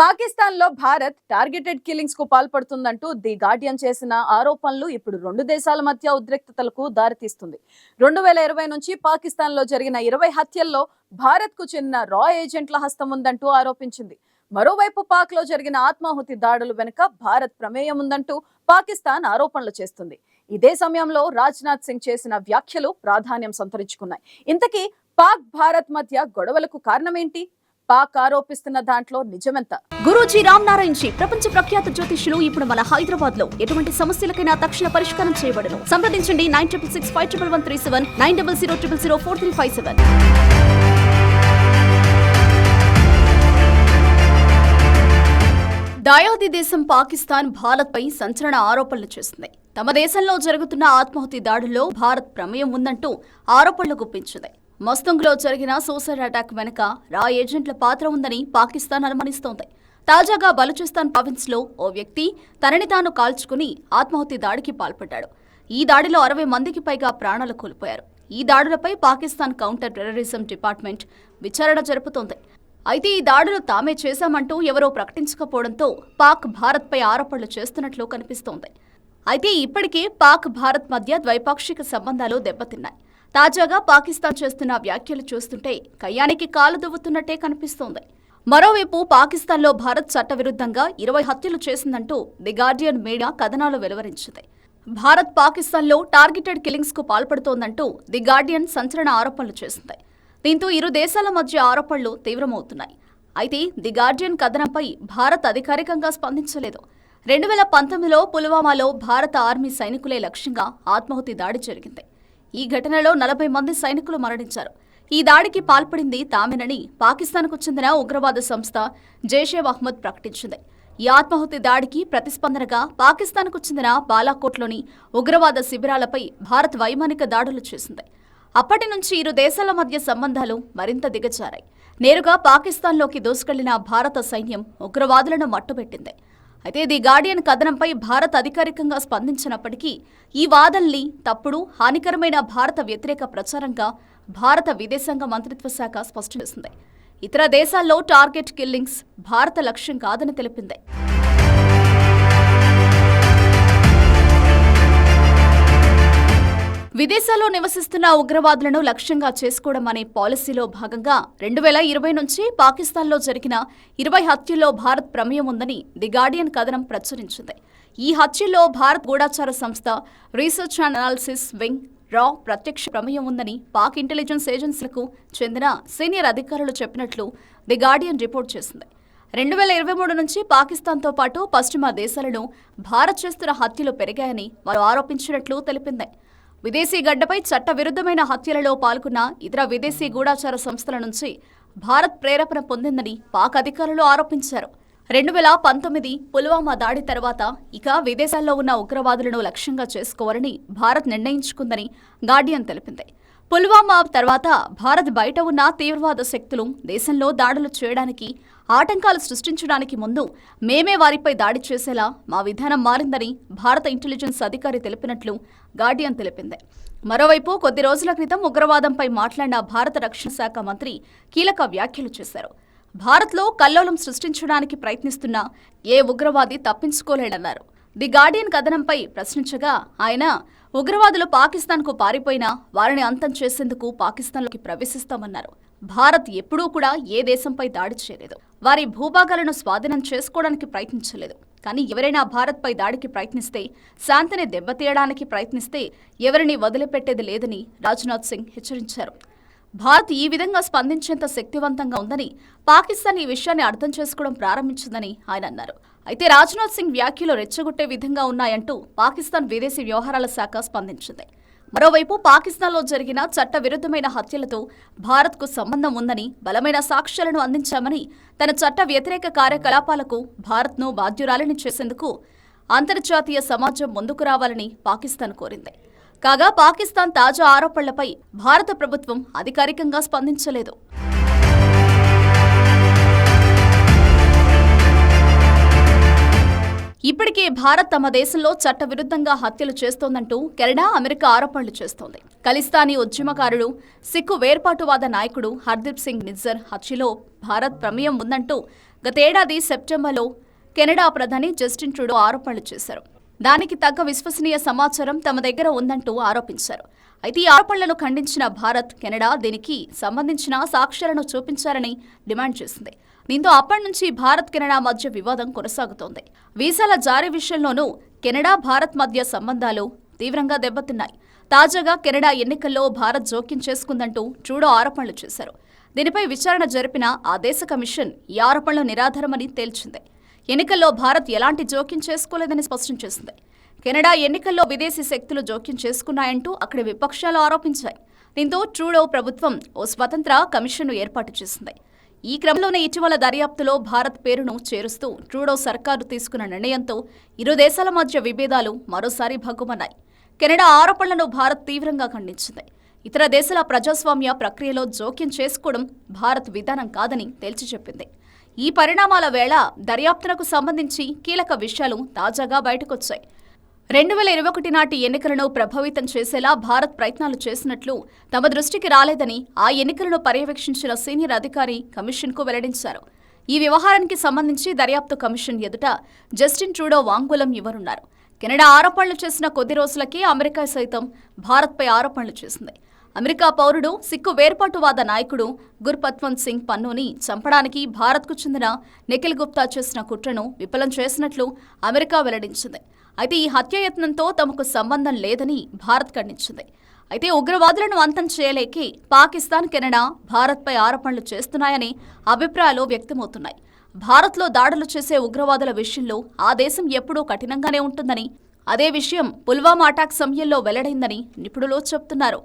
పాకిస్తాన్లో భారత్ టార్గెటెడ్ కిల్లింగ్స్కు పాల్పడుతుందంటూ ది గార్డియన్ చేసిన ఆరోపణలు ఇప్పుడు రెండు దేశాల మధ్య ఉద్రిక్తతలకు దారితీస్తుంది. రెండు వేల ఇరవై నుంచి పాకిస్తాన్లో జరిగిన ఇరవై హత్యల్లో భారత్కు చెందిన రా ఏజెంట్ల హస్తం ఉందంటూ ఆరోపించింది. మరోవైపు పాక్లో జరిగిన ఆత్మాహుతి దాడులు వెనుక భారత్ ప్రమేయం ఉందంటూ పాకిస్తాన్ ఆరోపణలు చేస్తుంది. ఇదే సమయంలో రాజ్నాథ్ సింగ్ చేసిన వ్యాఖ్యలు ప్రాధాన్యం సంతరించుకున్నాయి. ఇంతకీ పాక్ భారత్ మధ్య గొడవలకు కారణమేంటి? పాక్ ఆరోపిస్తున్న దాంట్లో నిజమెంత? గురూజీ రామ్ నారాయణ్ జీ ప్రపంచ ప్రఖ్యాత జ్యోతిష్యులు ఇప్పుడు మన హైదరాబాద్లో ఎటువంటి సమస్యలకైనా తక్షణ పరిష్కారం చేయబడను. సంప్రదించండి nine triple six five triple one three seven nine double zero triple zero four three five seven. దాయాది దేశం పాకిస్తాన్ భారత్పై సంచలన ఆరోపణలు చేస్తుంది తమ దేశంలో జరుగుతున్న ఆత్మాహుతి దాడుల్లో భారత్ ప్రమేయం ఉందంటూ ఆరోపణలు గుప్పించింది. మస్తుంగ్లో జరిగిన సూసైడ్ అటాక్ వెనుక రా ఏజెంట్ల పాత్ర ఉందని పాకిస్తాన్ అనుమానిస్తోంది. తాజాగా బలూచిస్తాన్ ప్రావిన్స్లో ఓ వ్యక్తి తనని తాను కాల్చుకుని ఆత్మహత్య దాడికి పాల్పడ్డాడు. ఈ దాడిలో అరవై మందికి పైగా ప్రాణాలు కోల్పోయారు. ఈ దాడులపై పాకిస్తాన్ కౌంటర్ టెర్రరిజం డిపార్ట్మెంట్ విచారణ జరుపుతోంది. అయితే ఈ దాడులు తామే చేశామంటూ ఎవరో ప్రకటించకపోవడంతో పాక్ భారత్పై ఆరోపణలు చేస్తున్నట్లు కనిపిస్తోంది. అయితే ఇప్పటికే పాక్ భారత్ మధ్య ద్వైపాక్షిక సంబంధాలు దెబ్బతిన్నాయి. తాజాగా పాకిస్తాన్ చేస్తున్న వ్యాఖ్యలు చూస్తుంటే కయ్యానికి కాలు దువ్వుతున్నట్టే కనిపిస్తోంది. మరోవైపు పాకిస్తాన్లో భారత్ చట్టవిరుద్ధంగా ఇరవై హత్యలు చేసిందంటూ ది గార్డియన్ మీడియా కథనాలు వెలువరించింది. భారత్ పాకిస్తాన్లో టార్గెటెడ్ కిల్లింగ్స్కు పాల్పడుతోందంటూ ది గార్డియన్ సంచలన ఆరోపణలు చేసింది. దీంతో ఇరు దేశాల మధ్య ఆరోపణలు తీవ్రమవుతున్నాయి. అయితే ది గార్డియన్ కథనంపై భారత్ అధికారికంగా స్పందించలేదు. రెండు వేల పంతొమ్మిదిలో పుల్వామాలో భారత ఆర్మీ సైనికులే లక్ష్యంగా ఆత్మాహుతి దాడి జరిగింది. ఈ ఘటనలో నలభై మంది సైనికులు మరణించారు. ఈ దాడికి పాల్పడింది తామేనని పాకిస్తాన్కు చెందిన ఉగ్రవాద సంస్థ జైషే మహ్మద్ ప్రకటించింది. ఈ ఆత్మాహుతి దాడికి ప్రతిస్పందనగా పాకిస్తాన్కు చెందిన బాలాకోట్లోని ఉగ్రవాద శిబిరాలపై భారత్ వైమానిక దాడులు చేసింది. అప్పటి నుంచి ఇరు దేశాల మధ్య సంబంధాలు మరింత దిగజారాయి. నేరుగా పాకిస్తాన్లోకి దూసుకెళ్ళిన భారత సైన్యం ఉగ్రవాదులను మట్టుబెట్టింది. అయితే ది గార్డియన్ కథనంపై భారత్ అధికారికంగా స్పందించినప్పటికీ ఈ వాదనల్ని తప్పుడు హానికరమైన భారత వ్యతిరేక ప్రచారంగా భారత విదేశాంగ మంత్రిత్వ శాఖ స్పష్టం చేసింది. ఇతర దేశాల్లో టార్గెట్ కిల్లింగ్స్ భారత లక్ష్యం కాదని తెలిపింది. విదేశాల్లో నివసిస్తున్న ఉగ్రవాదులను లక్ష్యంగా చేసుకోవడం అనే పాలసీలో భాగంగా రెండు వేల ఇరవై నుంచి పాకిస్తాన్లో జరిగిన ఇరవై హత్యల్లో భారత్ ప్రమేయం ఉందని ది గార్డియన్ కథనం ప్రచురించింది. ఈ హత్యల్లో భారత్ గూఢాచార సంస్థ రీసెర్చ్ అండ్ అనాలిసిస్ వింగ్ రా ప్రత్యక్ష ప్రమేయం ఉందని పాక్ ఇంటెలిజెన్స్ ఏజెన్సీలకు చెందిన సీనియర్ అధికారులు చెప్పినట్లు ది గార్డియన్ రిపోర్ట్ చేసింది. రెండు వేల ఇరవై మూడు నుంచి పాకిస్తాన్తో పాటు పశ్చిమ దేశాలను భారత్ చేస్తున్న హత్యలు పెరిగాయని వారు ఆరోపించినట్లు తెలిపింది. విదేశీ గడ్డపై చట్టవిరుద్ధమైన హత్యలలో పాల్గొన్న ఇతర విదేశీ గూఢాచార సంస్థల నుంచి భారత్ ప్రేరేపణ పొందిందని పాక్ అధికారులు ఆరోపించారు. రెండు వేల పంతొమ్మిది పుల్వామా దాడి తర్వాత ఇక విదేశాల్లో ఉన్న ఉగ్రవాదులను లక్ష్యంగా చేసుకోవాలని భారత్ నిర్ణయించుకుందని గార్డియన్ తెలిపింది. పుల్వామా తర్వాత భారత్ బయట ఉన్న తీవ్రవాద శక్తులు దేశంలో దాడులు చేయడానికి ఆటంకాలు సృష్టించడానికి ముందు మేమే వారిపై దాడి చేసేలా మా విధానం మారిందని భారత ఇంటెలిజెన్స్ అధికారి తెలిపినట్లు గార్డియన్ తెలిపింది. మరోవైపు కొద్ది రోజుల క్రితం ఉగ్రవాదంపై మాట్లాడిన భారత రక్షణ శాఖ మంత్రి కీలక వ్యాఖ్యలు చేశారు. భారత్లో కల్లోలం సృష్టించడానికి ప్రయత్నిస్తున్న ఏ ఉగ్రవాది తప్పించుకోలేడన్నారు. ది గార్డియన్ కథనంపై ప్రశ్నించగా ఆయన ఉగ్రవాదులు పాకిస్తాన్కు పారిపోయినా వారిని అంతం చేసేందుకు పాకిస్తాన్లోకి ప్రవేశిస్తామన్నారు. భారత్ ఎప్పుడూ కూడా ఏ దేశంపై దాడి చేయలేదు. వారి భూభాగాలను స్వాధీనం చేసుకోవడానికి ప్రయత్నించలేదు. కానీ ఎవరైనా భారత్పై దాడికి ప్రయత్నిస్తే శాంతిని దెబ్బతీయడానికి ప్రయత్నిస్తే ఎవరిని వదిలిపెట్టేది లేదని రాజ్నాథ్ సింగ్ హెచ్చరించారు. భారత్ ఈ విధంగా స్పందించేంత శక్తివంతంగా ఉందని పాకిస్తాన్ ఈ విషయాన్ని అర్థం చేసుకోవడం ప్రారంభించిందని ఆయన అన్నారు. అయితే రాజ్నాథ్ సింగ్ వ్యాఖ్యలు రెచ్చగొట్టే విధంగా ఉన్నాయంటూ పాకిస్తాన్ విదేశీ వ్యవహారాల శాఖ స్పందించింది. మరోవైపు పాకిస్తాన్లో జరిగిన చట్ట విరుద్ధమైన హత్యలతో భారత్కు సంబంధం ఉందని బలమైన సాక్ష్యాలను అందించామని తన చట్ట వ్యతిరేక కార్యకలాపాలకు భారత్ను బాధ్యురాలిని చేసేందుకు అంతర్జాతీయ సమాజం ముందుకు రావాలని పాకిస్తాన్ కోరింది. కాగా పాకిస్తాన్ తాజా ఆరోపణలపై భారత ప్రభుత్వం అధికారికంగా స్పందించలేదు. ఇప్పటికే భారత్ తమ దేశంలో చట్టవిరుద్ధంగా హత్యలు చేస్తోందంటూ కెనడా అమెరికా ఆరోపణలు చేస్తోంది. ఖలిస్తానీ ఉద్యమకారుడు సిక్కు వేర్పాటువాద నాయకుడు హర్దీప్ సింగ్ నిజ్జర్ హత్యలో భారత్ ప్రమేయం ఉందంటూ గతేడాది సెప్టెంబర్లో కెనడా ప్రధాని జస్టిన్ ట్రూడో ఆరోపణలు చేశారు. దానికి తగ్గ విశ్వసనీయ సమాచారం తమ దగ్గర ఉందంటూ ఆరోపించారు. అయితే ఈ ఆరోపణలను ఖండించిన భారత్ కెనడా దీనికి సంబంధించిన సాక్ష్యాలను చూపించాలని డిమాండ్ చేసింది. దీంతో అప్పటి నుంచి భారత్ కెనడా మధ్య వివాదం కొనసాగుతోంది. వీసాల జారీ విషయంలోనూ కెనడా భారత్ మధ్య సంబంధాలు తీవ్రంగా దెబ్బతిన్నాయి. తాజాగా కెనడా ఎన్నికల్లో భారత్ జోక్యం చేసుకుందంటూ ట్రూడో ఆరోపణలు చేశారు. దీనిపై విచారణ జరిపిన ఆ దేశ కమిషన్ ఈ ఆరోపణలు నిరాధారమని తేల్చింది. ఎన్నికల్లో భారత్ ఎలాంటి జోక్యం చేసుకోలేదని స్పష్టం చేసింది. కెనడా ఎన్నికల్లో విదేశీ శక్తులు జోక్యం చేసుకున్నాయంటూ అక్కడి విపక్షాలు ఆరోపించాయి. దీంతో ట్రూడో ప్రభుత్వం ఓ స్వతంత్ర కమిషన్ను ఏర్పాటు చేసింది. ఈ క్రమంలోనే ఇటీవల దర్యాప్తులో భారత్ పేరును చేరుస్తూ ట్రూడో సర్కారు తీసుకున్న నిర్ణయంతో ఇరు దేశాల మధ్య విభేదాలు మరోసారి భగ్గుమన్నాయి. కెనడా ఆరోపణలను భారత్ తీవ్రంగా ఖండించింది. ఇతర దేశాల ప్రజాస్వామ్య ప్రక్రియలో జోక్యం చేసుకోవడం భారత్ విధానం కాదని తేల్చి చెప్పింది. ఈ పరిణామాల వేళ దర్యాప్తునకు సంబంధించి కీలక విషయాలు తాజాగా బయటకొచ్చాయి. రెండు వేల ఇరవై ఒకటి నాటి ఎన్నికలను ప్రభావితం చేసేలా భారత్ ప్రయత్నాలు చేసినట్లు తమ దృష్టికి రాలేదని ఆ ఎన్నికలను పర్యవేక్షించిన సీనియర్ అధికారి కమిషన్కు వెల్లడించారు. ఈ వ్యవహారానికి సంబంధించి దర్యాప్తు కమిషన్ ఎదుట జస్టిన్ ట్రూడో వాంగ్మూలం ఇవ్వనున్నారు. కెనడా ఆరోపణలు చేసిన కొద్ది రోజులకే అమెరికా సైతం భారత్పై ఆరోపణలు చేసింది. అమెరికా పౌరుడు సిక్కు వేర్పాటువాద నాయకుడు గుర్పత్వంత్ సింగ్ పన్నుని చంపడానికి భారత్కు చెందిన నిఖిల్ గుప్తా చేసిన కుట్రను విఫలం చేసినట్లు అమెరికా వెల్లడించింది. అయితే ఈ హత్యాయత్నంతో తమకు సంబంధం లేదని భారత్ ఖండించింది. అయితే ఉగ్రవాదులను అంతం చేయలేకి పాకిస్తాన్ కెనడా భారత్పై ఆరోపణలు చేస్తున్నాయని అభిప్రాయాలు వ్యక్తమవుతున్నాయి. భారత్లో దాడులు చేసే ఉగ్రవాదుల విషయంలో ఆ దేశం ఎప్పుడూ కఠినంగానే ఉంటుందని అదే విషయం పుల్వామా అటాక్ సమయంలో వెల్లడైందని నిపుణులు చెబుతున్నారు